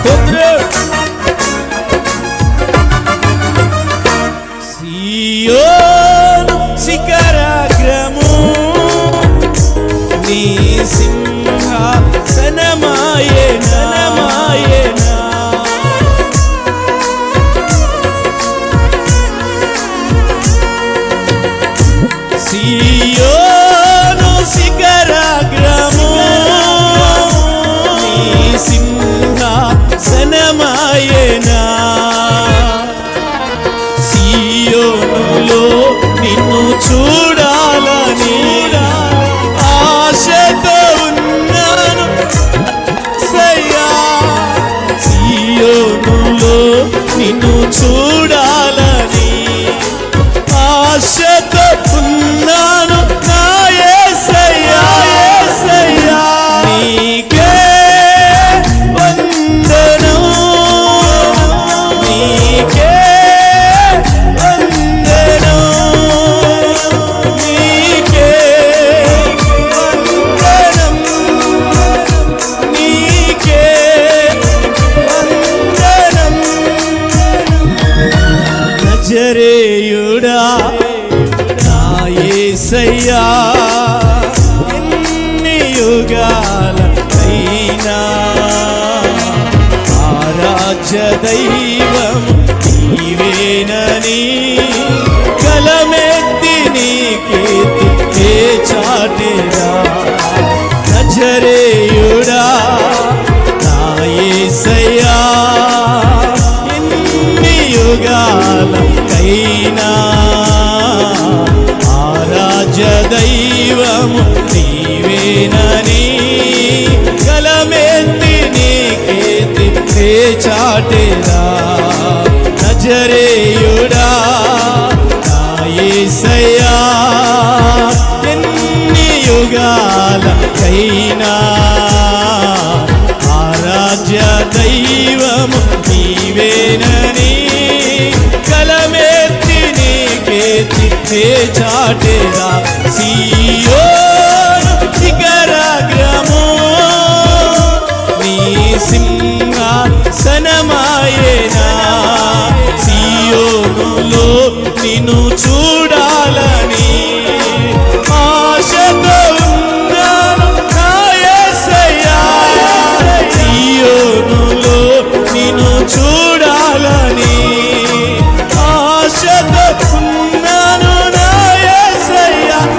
స్తోత్రం సియోను శిఖరాగ్రము నీ సింహాసనమాయేనమాయేనా సియోను చూడాలని ఆశతో యేసయ్యా ఎన్ని యుగాలైనా ఆరాధ్య దైవం నీవేనని కలమెత్తి నీకేతి ఏ చాటేరా నజరేయుడా నా యేసయ్యా ఎన్ని యుగాలకైనా ఆరాధ్య దైవము నీవేనని కలమెత్తి నీకేతి నే చాటేరా నజరేయుడా నాయసయ్యా ఎన్ని యుగాలకైనా ఆరాధ్య దైవము చాటేరా సీ